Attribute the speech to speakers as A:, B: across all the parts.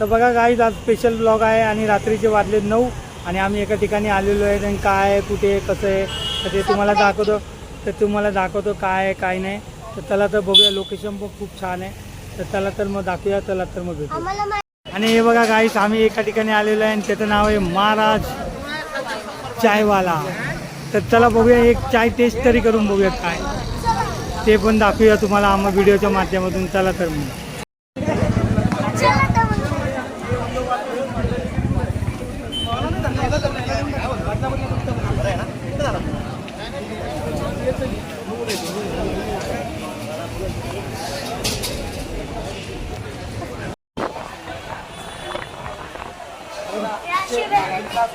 A: तर बघा गाईज आज स्पेशल ब्लॉग आहे आणि रात्रीचे वाजले नऊ आणि आम्ही एका ठिकाणी आलेलो आहे. आणि काय आहे कुठे आहे, कसं आहे तर ते तुम्हाला दाखवतो. तर तुम्हाला दाखवतो काय आहे काय नाही. तर चला तर बघूया लोकेशन पण खूप छान आहे. तर चला तर मग दाखवूया चला तर मग भेटू आणि हे बघा गाईस आम्ही एका ठिकाणी आलेलो आहे आणि त्याचं नाव आहे महाराज चायवाला. तर चला बघूया एक चाय टेस्ट तरी करून बघूया काय. ते पण दाखवूया तुम्हाला आम्हा व्हिडिओच्या माध्यमातून. चला तर मग
B: चला तर मग.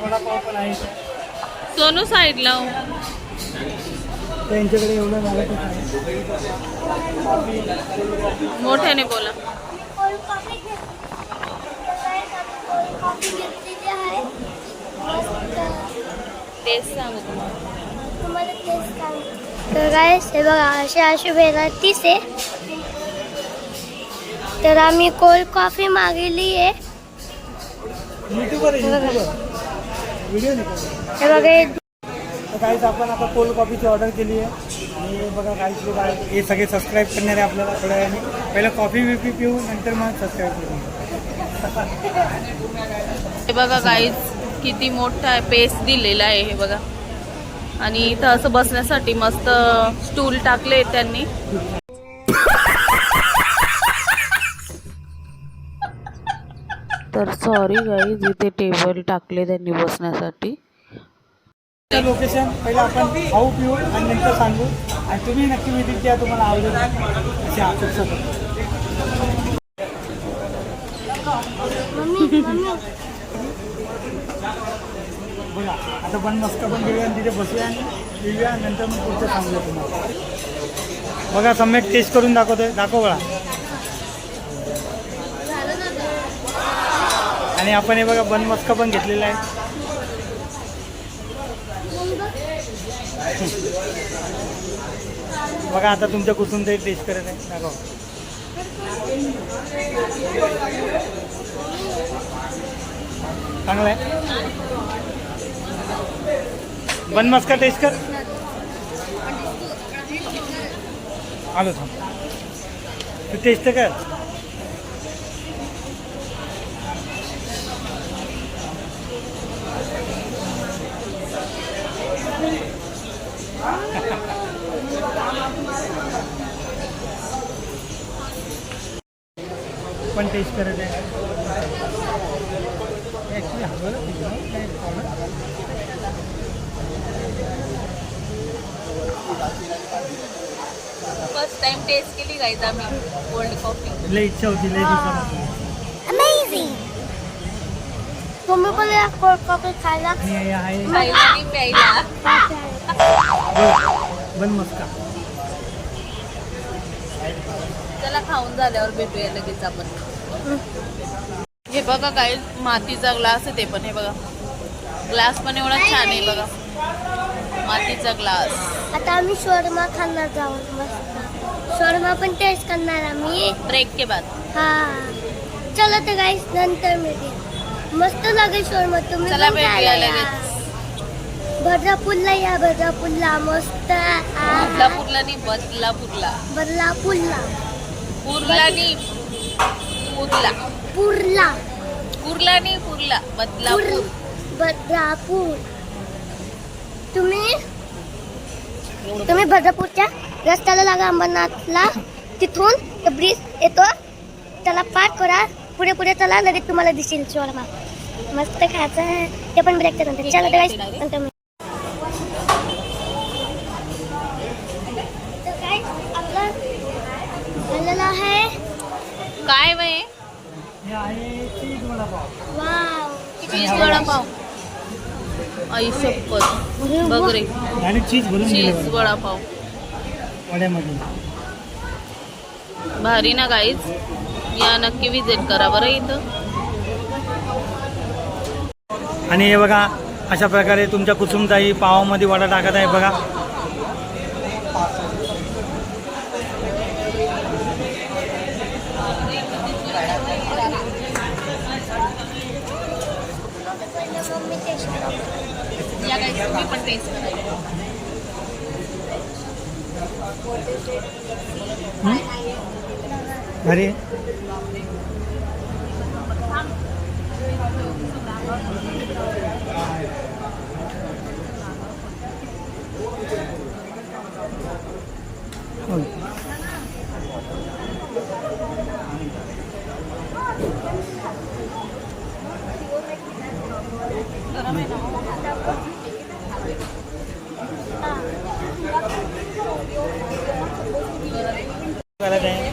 A: वडापाव पण आहे
C: सोनू साईडला
A: त्यांच्याकडे एवढं झालं तर काय
C: मोठ्याने बोला
B: कोल्ड कॉफी घेतली. कोल्ड कॉफी घेतलेली आहे मस्त.
C: तेच सांगू तुम्हाला
B: तुम्हाला तेच सांगते. तर काय हे बघा असे असे व्हेरायटीज आहे तर आम्ही कोल्ड कॉफी मागवली आहे हे बघा
A: तर काहीच आपण आता कोल्ड कॉफीची ऑर्डर केली आहे. आणि बघा काहीच लोक हे सगळे सबस्क्राईब करणारे आपल्याला थोड्या वेळाने पहिलं कॉफी बिफी पिऊ नंतर मग सबस्क्राईब करू.
C: हे बघा गाईज किती मोठा पेस दिलेला आहे हे बघा. आणि इथं असं बसण्यासाठी मस्त स्टूल टाकले त्यांनी. तर सॉरी गाई जिथे टेबल टाकले त्यांनी बसण्यासाठी.
A: लोकेशन पहिलं आपण खाऊ पिऊ आणि नंतर सांगू. आणि तुम्ही नक्की विजिट द्या तुम्हाला आवडेल अशी अपेक्षा बघा आता पण मस्त पण घेऊया आणि तिथे बसूया आणि पिऊया नंतर मग पुढचं सांगूया तुम्हाला. बघा सम्यक टेस्ट करून दाखवतोय. दाखव बघा आणि आपण हे बघा बनमस्का पण घेतलेला आहे. बघा आता तुमच्या कुसून ते टेस्ट करत आहे. दाखव. चांगलं आहे. बनमस्का टेस्ट कर. आलो थांब. तू टेस्ट कर. पण टेस्ट करत आहे. ॲक्च्युली हवं काय?
C: फर्स्ट टाइम टेस्ट केली गाईज आम्ही कोल्ड कॉफी
A: लय इच्छा होती
B: अमेझिंग तुम्ही पण या कोल्ड कॉफी खायला?
C: प्यायला
A: बन मस्का.
C: चला खाऊन झाल्यावर भेटूया लगेच आपण. हे बघा काय मातीचा ग्लास आहे ते पण हे बघा. ग्लास पण एवढा छान आहे बघा. मातीचा ग्लास
B: आता आम्ही शोरमा खाणार जाऊन मस्त. शोरमा पण टेस्ट करणार आम्ही.
C: ब्रेक के बाद.
B: हा. चला तर गाईस नंतर मिळते मस्त लागेल शोरमा तुम्ही
C: चला भेटूया. लगेच.
B: बदलापूरला या बदलापूरला. मस्त.
C: बदलापूरला नाही बदलापूरला.
B: बदलापूरला.
C: पूरला पूरला
B: पूरला.
C: पूरला नाही पूरला बदलापूर.
B: पूर बदलापूर. तुम्ही? तुम्ही बदलापूरच्या रस्त्याला लागा अंबरनाथला. तिथून ब्रिज येतो. त्याला पार करा. पुढे पुढे चला लगेच तुम्हाला दिसेल शोरमा मस्त खायचं ते पण ब्रेकच्या नंतर चला नंतर मिळू. तर guys, आपलं झालेलं आहे
C: काय वय
A: हे आहे चीज वडापाव.
C: आई शपथ. बघ रे.
A: आणि चीज भरून
C: वडापाव.
A: वड्यामध्ये
C: भारी ना गाईज या नक्की विजिट करा बरं इथं.
A: आणि हे बघा अशा प्रकारे तुमच्या कुसुमताई पावामध्ये वडा टाकत आहे बघा.
C: मी पण टेस्ट अरे
A: Gracias होय. करत आहे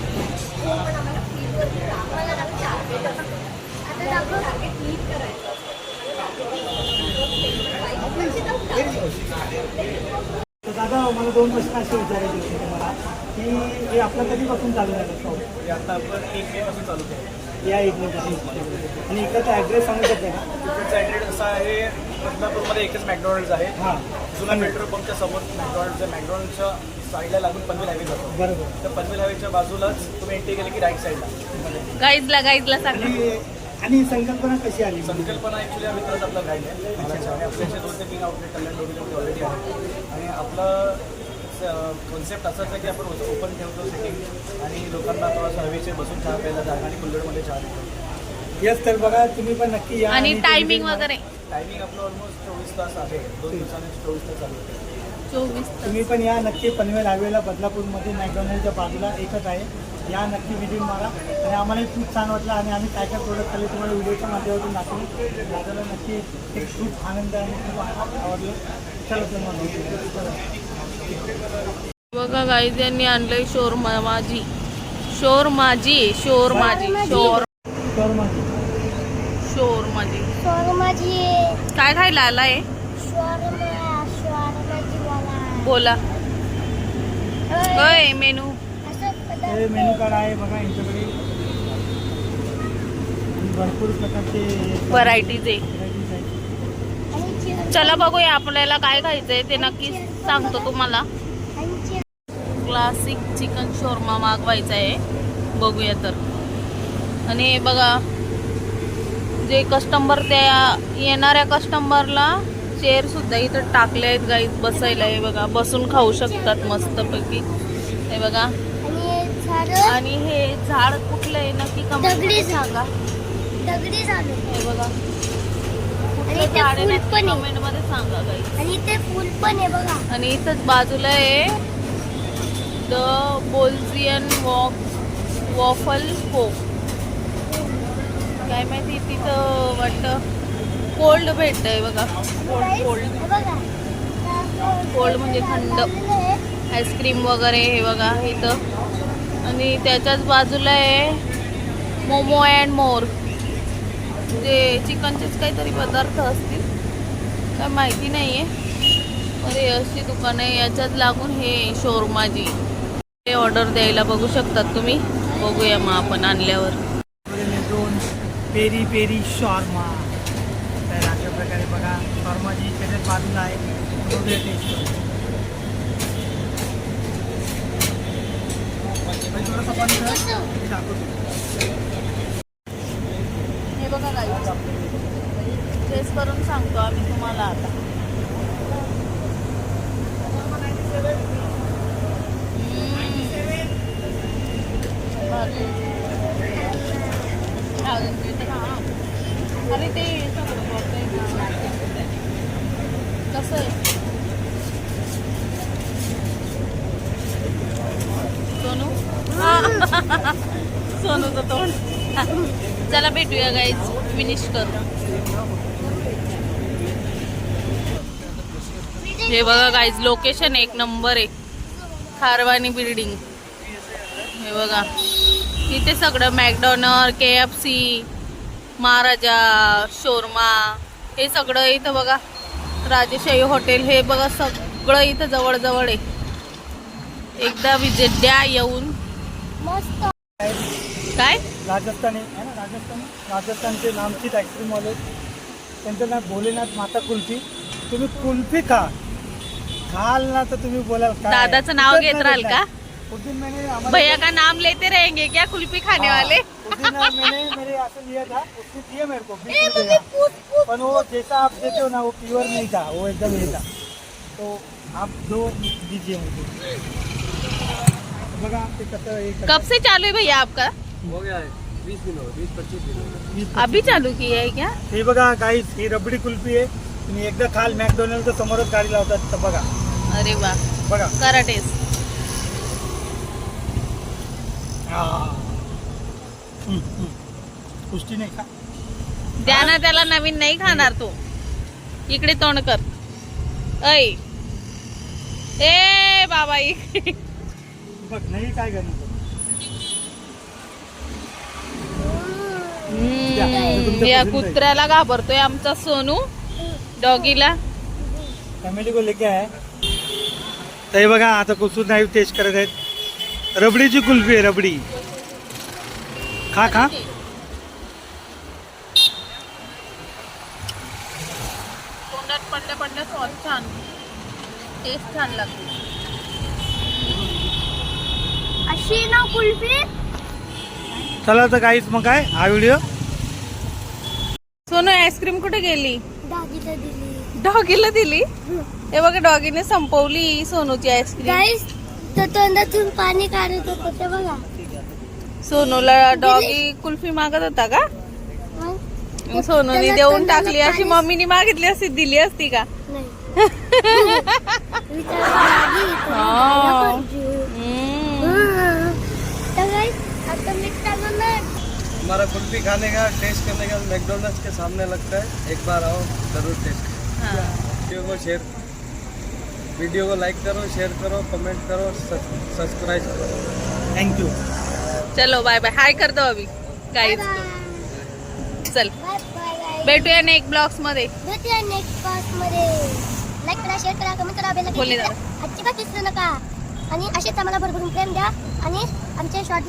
A: तर दादा मला दोन प्रश्न असे विचारायचे होते तुम्हाला की हे आपलं कधीपासून चालू झालं शॉप
D: हे आता आपण एक मे पासून चालू केलं
A: या एक मिनिटापासून आणि इकडचा ॲड्रेस सांगू शकता का?
D: तिकडचा ॲड्रेस असा आहे बदलापूरमध्ये एकच मॅकडॉनल्ड्स आहे.
A: हां.
D: जुना पेट्रोल पंपच्या समोर मॅकडॉनल्ड्स आहे. मॅकडॉनल्डच्या साईडला लागून पनवेल हायवे जातो.
A: बरोबर.
D: तर पनवेल हायवेच्या बाजूलाच तुम्ही एंट्री केली की राईट साईडला
C: गाईजला गाईजला सांगा.
A: आणि आणि संकल्पना कशी आली?
D: संकल्पना ॲक्च्युली हा मित्रच आपला गाईड आहे. आणि आपल्याचे दोन ते तीन आउटलेट कल्याण डोंबिवलीमध्ये ऑलरेडी आहे आणि आपलं कॉन्सेप्ट असाच आहे की आपण ओपन ठेवतो सिटिंग आणि लोकांना थोडासा हवेचे बसून चहा प्यायला जागा आणि कुल्लडमध्ये चहा देतो
A: येस तर बघा तुम्ही पण नक्की या
C: आणि टायमिंग वगैरे.
D: टायमिंग आपलं ऑलमोस्ट चोवीस तास आहे. दोन दिवसाने चोवीस तास चालू होते.
A: तुम्ही पण या नक्की पनवेल हायवेला बदलापूरमध्ये मॅकडॉनल्डच्या बाजूला एकच आहे. या नक्की व्हिजिट मारा. आणि आम्हालाही खूप छान वाटलं आणि आम्ही काय काय प्रोडक्ट खाल्ले तुम्हाला व्हिडिओच्या माध्यमातून दाखवून. दादाला नक्की एक खूप आनंद आणि खूप आवडलं.
C: बघा गाईज यांनी आणलंय शोर माझी. शोर माझी शोर माझी शोर.
A: तर मग
C: शोर माझी.
B: माझी
C: काय खायला आलाय? बोला. होय मेनू.
A: मेनू कार्ड आहे बघा यांच्याकडे. भरपूर प्रकारचे
C: व्हरायटीज आहे
A: varieties आहेत
B: आणि चिर-
C: चला बघूया आपल्याला काय खायचंय ते नक्की सांगतो तुम्हाला. क्लासिक चिकन शोरमा मागवायचा आहे बघूया तर. आणि हे बघा जे कस्टमर त्या येणाऱ्या कस्टमरला चेअर सुद्धा इथं टाकले आहेत गाईत बसायला. हे बघा बसून खाऊ शकतात मस्तपैकी. हे बघा.
B: आणि
C: हे झाड कुठलं आहे नक्की
B: झाड.
C: सांगा. हे बघा.
B: आणि ते फुल पण आहे.
C: कमेंटमध्ये सांगा गाई
B: आणि ते फुल पण आहे बघा.
C: आणि इथंच बाजूला आहे the Belgian walk waffle coke काय माहिती तिथं वाटतं कोल्ड भेटतंय बघा. कोल्ड कोल्ड
B: हे बघा.
C: कोल्ड म्हणजे थंड. आईस्क्रीम वगैरे हे बघा इथं आणि त्याच्याच बाजूला आहे मोमो अँड मोर. ते चिकनचेच काहीतरी पदार्थ असतील काय माहिती नाही आहे अरे अशी दुकानं आहे याच्यात लागून हे शोरमाजी. हे ऑर्डर द्यायला बघू शकतात तुम्ही. बघूया मग आपण आणल्यावर.
A: दोन पेरी पेरी शॉर्मा. तर अशा प्रकारे बघा शॉर्माजी त्याच्यात बाजूला आहे. बघूया पण दाखवतो.
C: हे बघा काय करून सांगतो आम्ही तुम्हाला आता. अरे ते कसं आहे? सोनू? सोनूचं तोंड. चला भेटूया गाईज फिनिश करू. हे बघा गाईज लोकेशन एक नंबर आहे खारवानी बिल्डिंग हे बघा. इथे सगळं मॅकडॉनर के एफ सी महाराजा शोरमा. हे सगळं इथं बघा. राजेशाही हॉटेल हे बघा सगळं इथं जवळ आहे. एकदा विजिट द्या येऊन.
B: मस्त.
C: काय?
A: राजस्थानी आहे ना राजस्थानी? राजस्थानचे नामचीत आईस्क्रीमवाले त्यांचं नाव भोलेनाथ माता कुल्फी. तुम्ही कुल्फी खा. खाल ना तो तुम्ही बोलाल काय?
C: दादाचं नाव घेत
A: नाही
C: राहाल
A: भेटणार.
C: का?
A: उस दिन मैंने
C: भैया का नाम लेते रहेंगे क्या कुल्फी खाने वाले
A: उस दिन मैंने मेरे यहाँ लिया था उसने दिया मेरे को बीस रुपये का।
B: पूछ पूछ।
A: वो जैसा आप देते हो ना वो प्योर नहीं था वो एकदम ये था। तो आप दो दीजिए मुझे। बघा कसं हे करतात.
C: कब से चालू है भैया आपका?
D: हो गया है बीस दिन हो गए बीस पच्चीस दिन हो
A: वीस-
C: अभी चालू किया है क्या?
A: हे बघा ही रबडी कुल्फी आहे तुम्ही एकदा खाल मॅकडोनल्डच्या समोरच गाडी लावतात तर बघा.
C: अरे वा.
A: बघा.
C: करा टेस्ट.
A: आ. हम्म, हम्म. पुष्टी नाही का
C: द्या ना त्याला नवीन नाही खाणार तो. इकडे तोंड कर. ऐ. ए बाबा इकडे
A: बघ नाही काय करणार
C: हम्म, या कुत्र्याला घाबरतोय आमचा सोनू. डॉगीला?
A: फॅमिली को लेके आहे तर हे बघा आता कुसूर नाही टेस्ट करत आहेत. रबडीची कुल्फी आहे रबडी. खा खा.
C: तोंडात पडल्या पडल्या सॉस छान. टेस्ट छान लागते.
B: अशी ना कुल्फी?
A: चला तर काहीच मग काय? हा व्हिडिओ
C: सोनू आईस्क्रीम कुठे गेली? डॉगीला दिली हे बघा डॉगीने संपवली सोनूची आईस्क्रीम
B: गाईस तो तोंडातून पाणी काढत होतं ते बघा
C: सोनूला डॉगी कुल्फी मागत होता का
B: मग
C: मग सोनूने
B: त्याला
C: देऊन टाकली अशी मम्मीने मागितली असती दिली असती का
B: नाही विचार दागी, तुम्ही. दादा पाहिजे.
C: हम्म.
B: हं. तर guys, आता मी टाकणार
D: हमारा कुल्फी खाने का टेस्ट करने का मैकडोनल्ड्स के सामने लगता है एक बार आओ जरूर टेस्ट. वीडियो को शेयर वीडियो को लाइक करो शेयर करो कमेंट करो सब्सक्राइब करो.
A: थँक्यू
C: चलो बाय बाय हाय कर दो अभी. काहीच चल.
B: बाय बाय
C: भेटूया नेक्स्ट ब्लॉग्समध्ये.
B: भेटूया नेक्स्ट पासमध्ये. लाईक करा शेअर करा कमेंट करा बेल
C: बोलले
B: अजिबात विसरू नका. आणि असेच आम्हाला भरभरून प्रेम द्या. आणि आमचे शॉर्ट